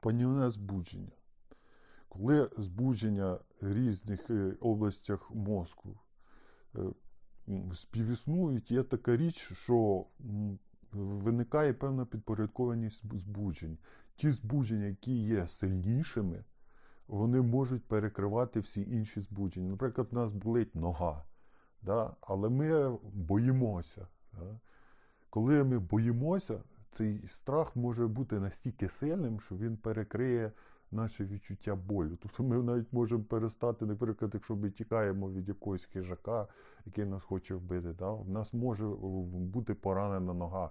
панівне збудження. Коли збудження в різних е, областях мозку е, співіснують, є така річ, що виникає певна підпорядкованість збуджень. Ті збудження, які є сильнішими, вони можуть перекривати всі інші збудження. Наприклад, у нас болить нога, да? але ми боїмося. Да? Коли ми боїмося, цей страх може бути настільки сильним, що він перекриє наше відчуття болю. Тобто ми навіть можемо перестати, наприклад, якщо ми тікаємо від якогось хижака, який нас хоче вбити, да? в нас може бути поранена нога,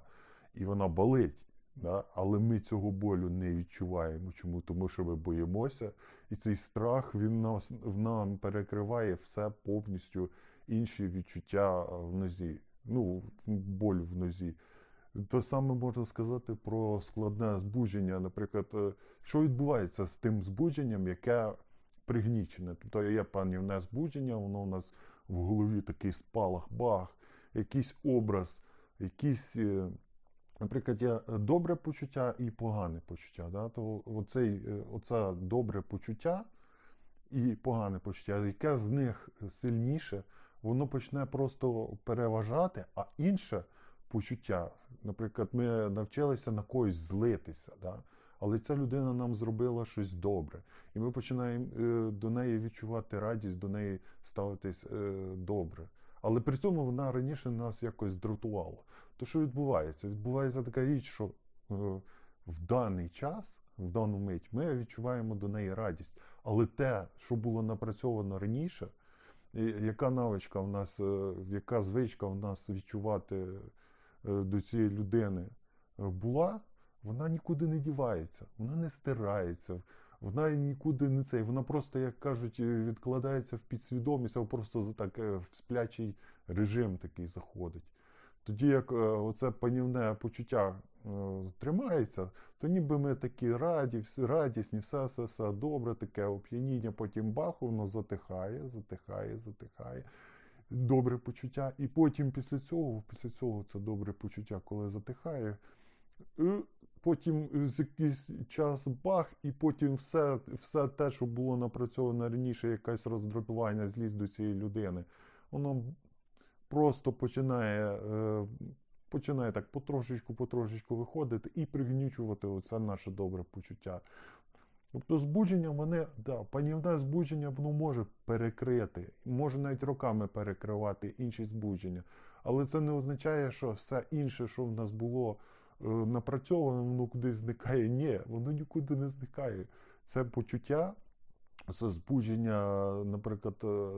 і вона болить. Да? Але ми цього болю не відчуваємо. Чому? Тому що ми боїмося, і цей страх він нас нам перекриває все повністю інші відчуття в нозі. Ну, боль в нозі. Те саме можна сказати про складне збудження. Наприклад, е, що відбувається з тим збудженням, яке пригнічене. Тобто є панівне збудження, воно у нас в голові такий спалах, бах, якийсь образ, якийсь. е, Наприклад, є добре почуття і погане почуття. Да? То оцей, е, оце добре почуття і погане почуття, яке з них сильніше, воно почне просто переважати, а інше почуття, наприклад, ми навчилися на когось злитися, да? але ця людина нам зробила щось добре. І ми починаємо е, до неї відчувати радість, до неї ставитись е, добре. Але при цьому вона раніше нас якось дратувала. То що відбувається? Відбувається така річ, що е, в даний час, в дану мить, ми відчуваємо до неї радість. Але те, що було напрацьовано раніше, яка навичка в нас, е, яка звичка в нас відчувати до цієї людини е, була, вона нікуди не дівається, вона не стирається, вона нікуди не цей, вона просто, як кажуть, е, відкладається в підсвідомість, або просто так е, в сплячий режим такий заходить. Тоді як е, оце панівне почуття е, тримається, то ніби ми такі раді, радісні, все, все, все добре, таке оп'яніння, потім бах, воно затихає, затихає, затихає. Добре почуття. І потім після цього, після цього це добре почуття, коли затихає. е, Потім з якийсь час бах, і потім все, все те, що було напрацьовано раніше, якесь роздратування, злість до цієї людини, воно просто починає, е, починає так потрошечку, потрошечку виходити і пригнічувати оце наше добре почуття. Тобто збудження мене, да, панівне збудження воно може перекрити, може навіть роками перекривати інші збудження. Але це не означає, що все інше, що в нас було е, напрацьовано, воно кудись зникає. Ні, воно нікуди не зникає. Це почуття, це збудження, наприклад, е,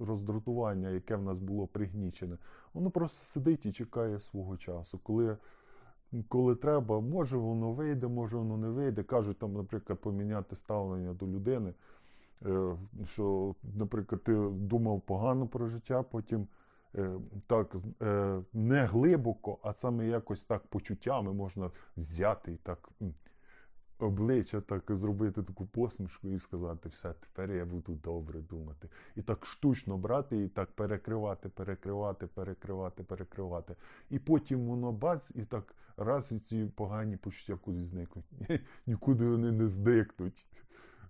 роздратування, яке в нас було пригнічене, воно просто сидить і чекає свого часу. Коли, коли треба, може воно вийде, може воно не вийде. Кажуть, там, наприклад, поміняти ставлення до людини. е, Що, наприклад, ти думав погано про життя, потім е, так е, не глибоко, а саме якось так почуттями можна взяти і так обличчя так зробити таку посмішку і сказати, все, тепер я буду добре думати. І так штучно брати, і так перекривати, перекривати, перекривати, перекривати. І потім воно бац, і так раз і ці погані почуття кудись зникнуть. Нікуди вони не зникнуть.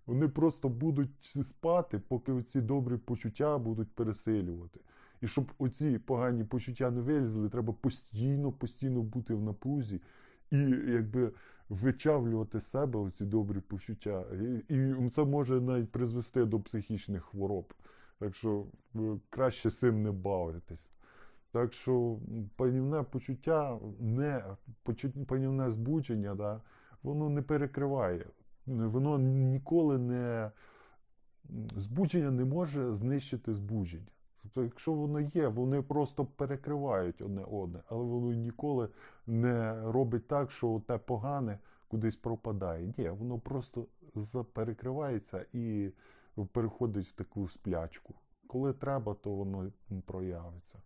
Вони просто будуть спати, поки оці добрі почуття будуть пересилювати. І щоб оці погані почуття не вилізли, треба постійно, постійно бути в напрузі і якби вичавлювати себе оці добрі почуття. І, і це може навіть призвести до психічних хвороб. Так що краще цим не бавитись. Так що панівне почуття, не, панівне збудження, да, воно не перекриває. Воно ніколи не. Збудження не може знищити збудження. Тобто, якщо воно є, вони просто перекривають одне одне, але воно ніколи не робить так, що те погане кудись пропадає. Ні, воно просто перекривається і переходить в таку сплячку. Коли треба, то воно проявиться.